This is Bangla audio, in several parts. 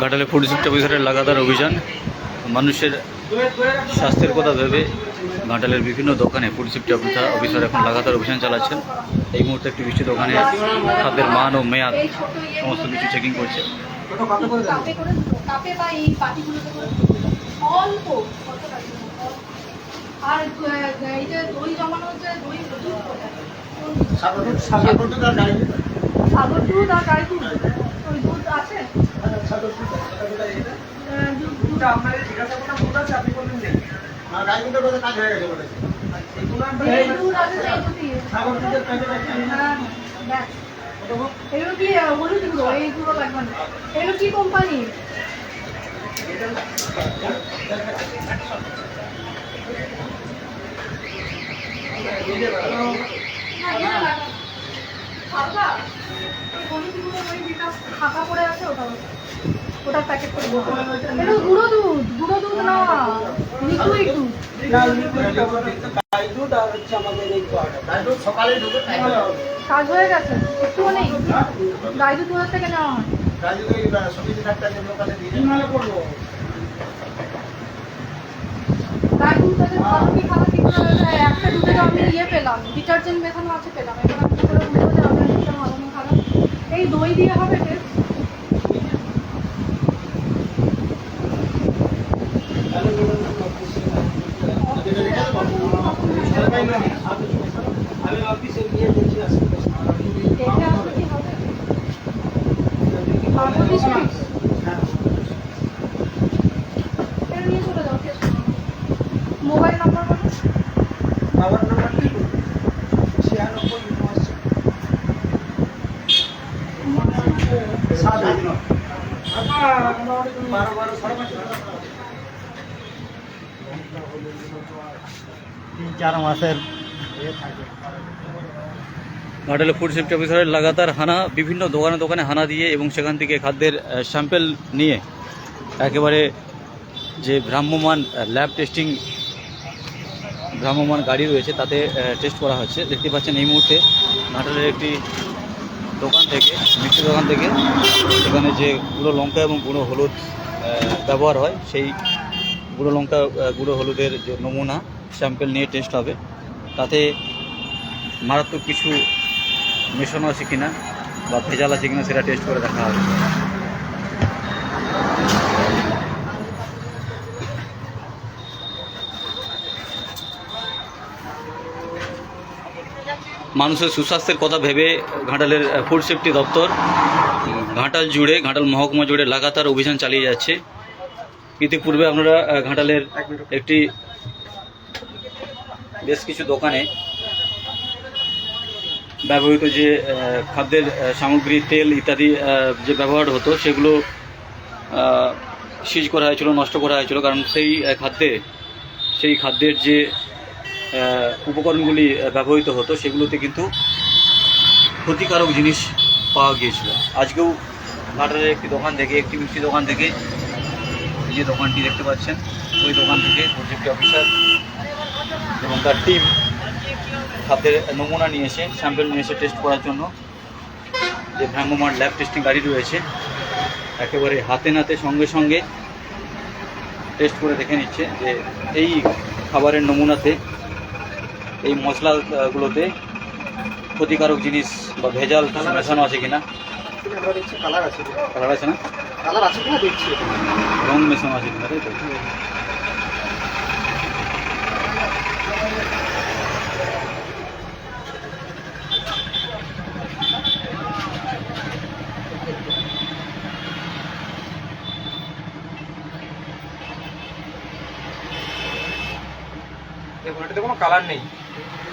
ঘাটালে ফুড সেফটি অফিসারের লাগাতার অভিযান মানুষের স্বাস্থ্যের কথা ভেবে ঘাটালের বিভিন্ন দোকানে ফুড সেফটি অফিসার অফিসার এখন লাগাতার অভিযান চালাচ্ছেন। এই মুহূর্তে একটি বৃষ্টি দোকানে খাদ্যের মান ও মেয়াদ সমস্ত কিছু চেকিং করছে। আর এই যে দই জমানো হচ্ছে দই দুধ সাগর দুধ আর গাই দুধ ওই দুধ আছে দুধ- হ্যাঁ, ব্যাস। এগুলো কি আহ, হলুদ গুঁড়ো এই গুঁড়ো লাগবে না। এগুলো কি কোম্পানি? ফাঁকা পড়ে আছে ওটা ওটা প্যাকেট করে গুঁড়ো দুধ গুঁড়ো দুধ না, লিকুইড দুধ। কাজ হয়ে গেছে, একটুও নেই। গাই দুধ থেকে নেওয়া হয়? একটা ইয়ে পেলাম ডিটারজেন্ট পেলাম। আপনার খারাপ? এই দই দিয়ে হবে টেস্ট দেখে আসলে কি হবে পাঁচশো পিস পিস এটা নিয়ে চলে যাও টেস্ট মোবাইল নাম্বার বলো ঘাটালে ফুড সেফটি অফিসারের লাগাতার হানা, বিভিন্ন দোকানে দোকানে হানা দিয়ে এবং সেখান থেকে খাদ্যের স্যাম্পেল নিয়ে একেবারে যে ভ্রাম্যমান ল্যাব টেস্টিং ভ্রাম্যমান গাড়ি রয়েছে তাতে টেস্ট করা হচ্ছে। দেখতে পাচ্ছেন এই মুহূর্তে ঘাটালের একটি দোকান থেকে, মিষ্টি দোকান থেকে সেখানে যে গুঁড়ো লঙ্কা এবং গুঁড়ো হলুদ ব্যবহার হয়, সেই গুঁড়ো লঙ্কা গুঁড়ো হলুদের যে নমুনা, স্যাম্পেল নিয়ে টেস্ট হবে। তাতে মারাত্মক কিছু মেশানো আছে কিনা বা ভেজাল আছে কিনা সেটা টেস্ট করে দেখা হবে। মানুষের সুস্বাস্থ্যের কথা ভেবে ঘাটালের ফুড সেফটি দপ্তর ঘাটাল জুড়ে ঘাটাল মহকুমা জুড়ে লাগাতার অভিযান চালিয়ে যাচ্ছে। ইতিপূর্বে আহ, ঘাটালের একটি বেশ কিছু দোকানে ব্যবহৃত যে খাদ্যের সামগ্রী তেল ইত্যাদি যে ব্যবহার হতো সেগুলো সিজ করা হয়েছিল নষ্ট করা হয়েছিল। কারণ সেই খাদ্যে সেই খাদ্যের যে উপকরণগুলি ব্যবহৃত হতো, সেগুলোতে কিন্তু ক্ষতিকারক জিনিস পাওয়া গিয়েছিল। আজকেও ঘাটালের একটি দোকান থেকে, একটি মিষ্টি দোকান থেকে যে দোকানটি দেখতে পাচ্ছেন, ওই দোকান থেকে প্রজেক্ট অফিসার এবং তার টিম খাদ্যের নমুনা নিয়ে এসে স্যাম্পেল নিয়ে এসে টেস্ট করার জন্য যে ভ্রাম্যমান ল্যাব টেস্টিং গাড়ি রয়েছে, একেবারে হাতে নাতে সঙ্গে সঙ্গে টেস্ট করে দেখে নিচ্ছে যে এই খাবারের নমুনাতে এই মশলাগুলোতে ক্ষতিকারক জিনিস বা ভেজাল মেশানো আছে কিনা? কালার আছে না? কালার আছে কিনা দেখছি রং মেশানো আছে কিনা কোনো কালার নেই।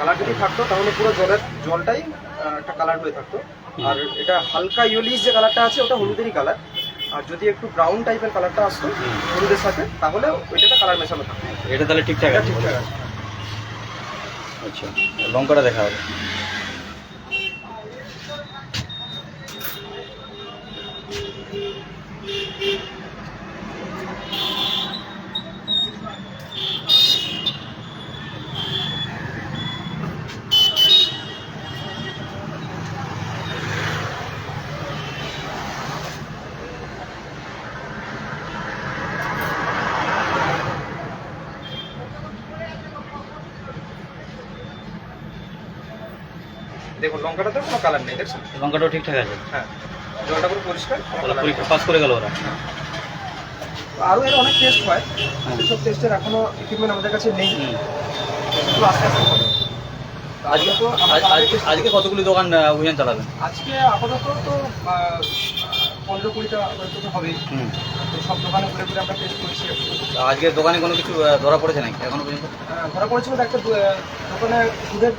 কালার যদি থাকতো তাহলে পুরো জলের জলটাই একটা কালার হয়ে থাকতো। আর এটা হালকা ইউলিশ যে কালারটা আছে ওটা হলুদেরই কালার আর যদি একটু ব্রাউন টাইপের কালারটা আসতো হলুদের সাথে তাহলে ওইটাতে কালার মেশানো থাকতো। এটা তাহলে ঠিকঠাক আছে। ঠিকঠাক আছে। আচ্ছা লঙ্কাটা দেখা হবে। দেখুন লঙ্কাটাতে কোনো কালার নেই দেখছেন? লঙ্কাটাও ঠিকঠাক আছে। হ্যাঁ জলটা পুরো পরিষ্কার। পরীক্ষা পাস করে গেল ওরা। আরও এর অনেক টেস্ট হয় সব টেস্টের এখনও ইকুইপমেন্ট আমাদের কাছে নেই। হুম। আস্তে আস্তে হবে। তো আজকে তো আজকে কতগুলি দোকান অভিযান চালাবেন? আজকে আপাতত তো পনেরো কুড়িটা হয়তো তো সব দোকানে ঘুরে ঘুরে আমরা টেস্ট করছি। আজকে দোকানে কোনো কিছু ধরা পড়েছে নাকি এখনও পর্যন্ত? আহ, ধরা পড়েছিল একটা দোকানে দুধের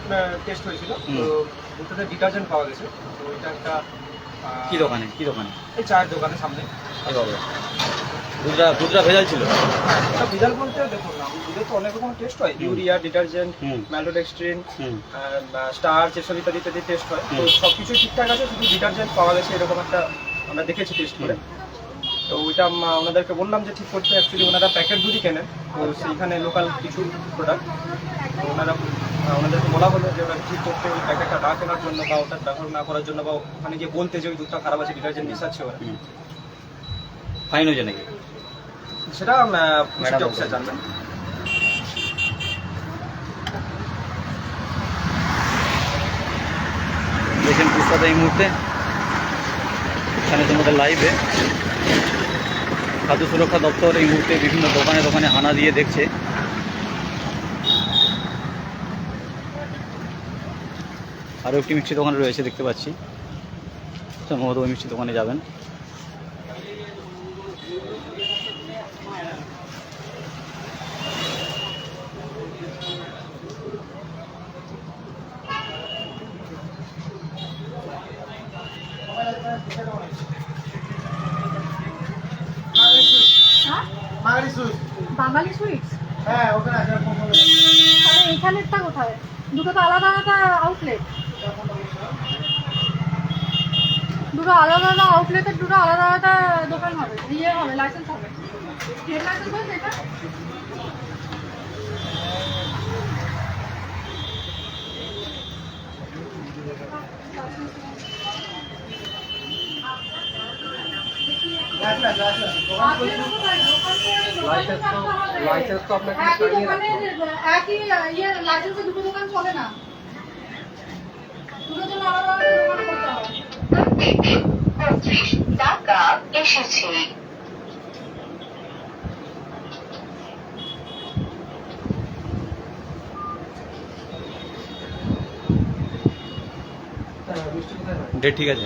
টেস্ট হয়েছিল। তো ডিটারজেন্ট পাওয়া গেছে। তো এটা একটা কি দোকানে? কি দোকানে? এই চায়ের দোকানের সামনে। দুধটা দুধটা ভেজাল ছিল? এটা বিজাল বলতে দেখুন তো অনেক রকম টেস্ট হয়। ইউরিয়া ডিটারজেন্ট হুম। ম্যালোডেক্সট্রিন হুম। স্টার্চ এসব ইত্যাদি ইত্যাদি টেস্ট হয়। তো সব ঠিকঠাক আছে শুধু ডিটারজেন্ট পাওয়া গেছে এরকম একটা আমরা দেখেছি টেস্ট করে। তো ওইটা ওনাদেরকে বললাম যে ঠিক করতে অ্যাকচুয়ালি ওনারা প্যাকেট দুধই কেনেন। তো সেইখানে লোকাল কিছু প্রোডাক্ট তো ওনারা ওনাদেরকে বলা হলো যে ওরা ঠিক করতে ওই প্যাকেটটা না কেনার জন্য বা ওটা ব্যবহার না করার জন্য বা ওখানে গিয়ে বলতে যে ওই দুধটা খারাপ আছে ডিটারজেন্ট মিশাচ্ছে ওরা। ফাইন হয়েছে নাকি? সেটা অফিসার জানবেন। এই মুহূর্তে? এখানে তোমাদের লাইভে খাদ্য সুরক্ষা দপ্তর এই মুহূর্তে বিভিন্ন দোকানে দোকানে হানা দিয়ে দেখছে। আরও একটি মিষ্টি দোকান রয়েছে দেখতে পাচ্ছি। সম্ভবত ওই মিষ্টি দোকানে যাবেন। বাঙালি সুইট। বাঙালি সুইটস? হ্যাঁ ওখানে আছে তাহলে এখানেরটা কোথায়? দুটো তো আলাদা আলাদা আউটলেট দুটো আলাদা আলাদা আউটলেটের দুটো আলাদা আলাদা দোকান হবে। ইয়ে হবে লাইসেন্স হবে। লাইসেন্স হয়েছে এটা আছে, আছে, আছে। দোকান করছি। লাইসেন্স না ঠিক আছে।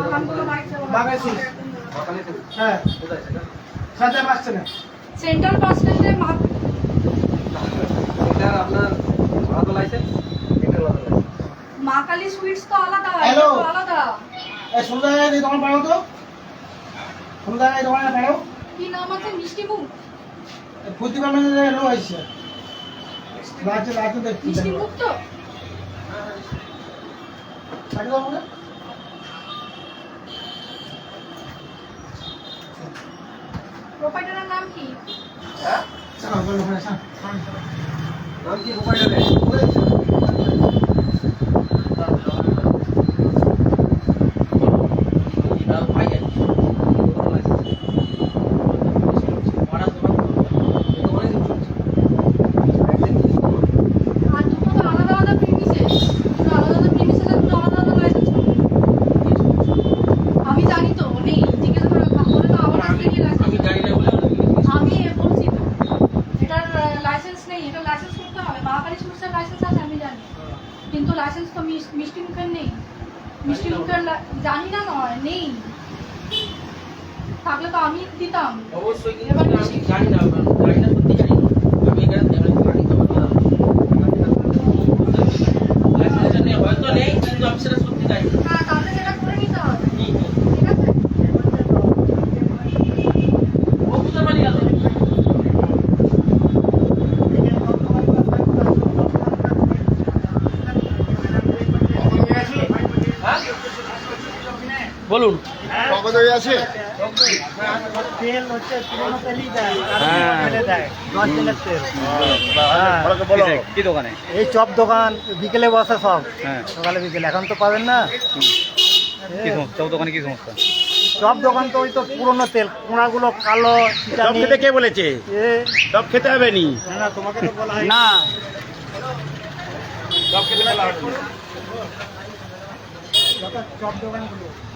আমার সেই সে দোকান হবে। দোকানগুলো বাইক চালানো। বাঙালি সুইট বাতানিতে? হ্যাঁ। সাথে পাচ্ছে না সেন্ট্রাল বাস স্ট্যান্ডে মা আপনার আলাদা লাইসেন্স এটা আলাদা লাইসেন্স মা কালী সুইটস তো আলাদা এই দোকান পাড়ো তো? সন্ধ্যা এই দোকানে পাড়ো কি নাম আছে? মিষ্টি মুখ লাইটে দেখছি। মিষ্টি মুখ তো? সাইকেল দাও আমাকে। প্রোপাইটারের নাম কি চলো, ওখানে, ওখানে, চলো। নাম কি থাকলে তো আমি দিতাম। অবশ্যই কিন্তু আমি জানি না জানি না সত্যি জানি আমি এখানে তেমন হয়তো নেই কিন্তু আমি সেটা সত্যি জানি হ্যাঁ তাহলে সেটা করে আছে? কি- দোকানে এই চপ দোকান বিকেলে বসে সব। হ্যাঁ। সকালে বিকেলে। এখন তো পাবেন না? কি সমস্যা? চপ দোকানে কি সমস্যা? চপ দোকান তো ওই তো পুরোনো তেল কোনাগুলো কালো সব খেতে কে বলেছে? এ। সব খেতে হবে নি? না তোমাকে তো বলা হয় না। যত চপ দোকানগুলো।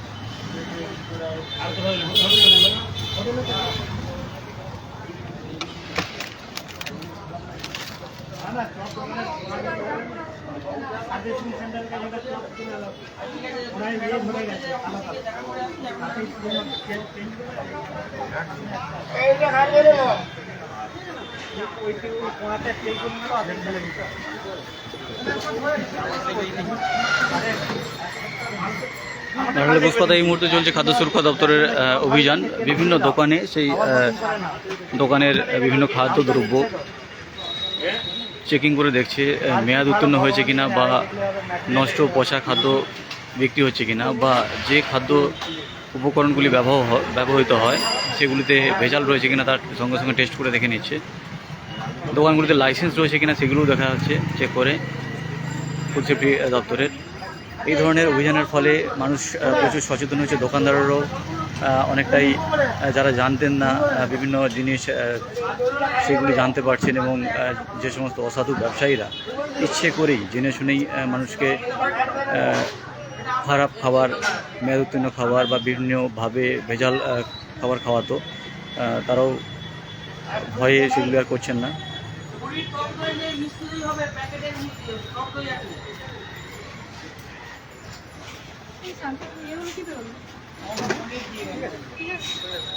এইটা খাই গেলে ওইটি ওই কোনাতে সেই করলে অর্ধেক ফেলে দিতে নাহলে এই মুহূর্তে চলছে খাদ্য সুরক্ষা দপ্তরের অভিযান। বিভিন্ন দোকানে সেই দোকানের বিভিন্ন খাদ্য দ্রব্য চেকিং করে দেখছে মেয়াদ উত্তীর্ণ হয়েছে কিনা বা নষ্ট পচা খাদ্য বিক্রি হচ্ছে কিনা বা যে খাদ্য উপকরণগুলি ব্যবহার ব্যবহৃত হয়, সেগুলিতে ভেজাল রয়েছে কিনা তার সঙ্গে সঙ্গে টেস্ট করে দেখে নিচ্ছে। দোকানগুলিতে লাইসেন্স রয়েছে কিনা সেগুলোও দেখা যাচ্ছে চেক করে। ফুড সেফটি দপ্তরের এই ধরনের অভিযানের ফলে মানুষ প্রচুর সচেতন হচ্ছে দোকানদারেরও অনেকটাই যারা জানতেন না বিভিন্ন জিনিস সেগুলি জানতে পারছেন এবং যে সমস্ত অসাধু ব্যবসায়ীরা ইচ্ছে করেই, জেনে শুনেই মানুষকে খারাপ খাবার মেয়াদ উত্তীর্ণ খাবার বা বিভিন্নভাবে ভেজাল খাবার খাওয়াতো তারাও ভয়ে সেগুলি আর করছেন না এই শান্তিপুর এগুলো কি বেরোলো ঠিক আছে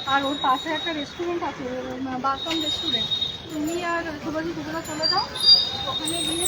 আর ওর পাশে একটা রেস্টুরেন্ট আছে বাথরুম রেস্টুরেন্ট তুমি আর শুভাজি দুপুরে চলে যাও, ওখানে গিয়ে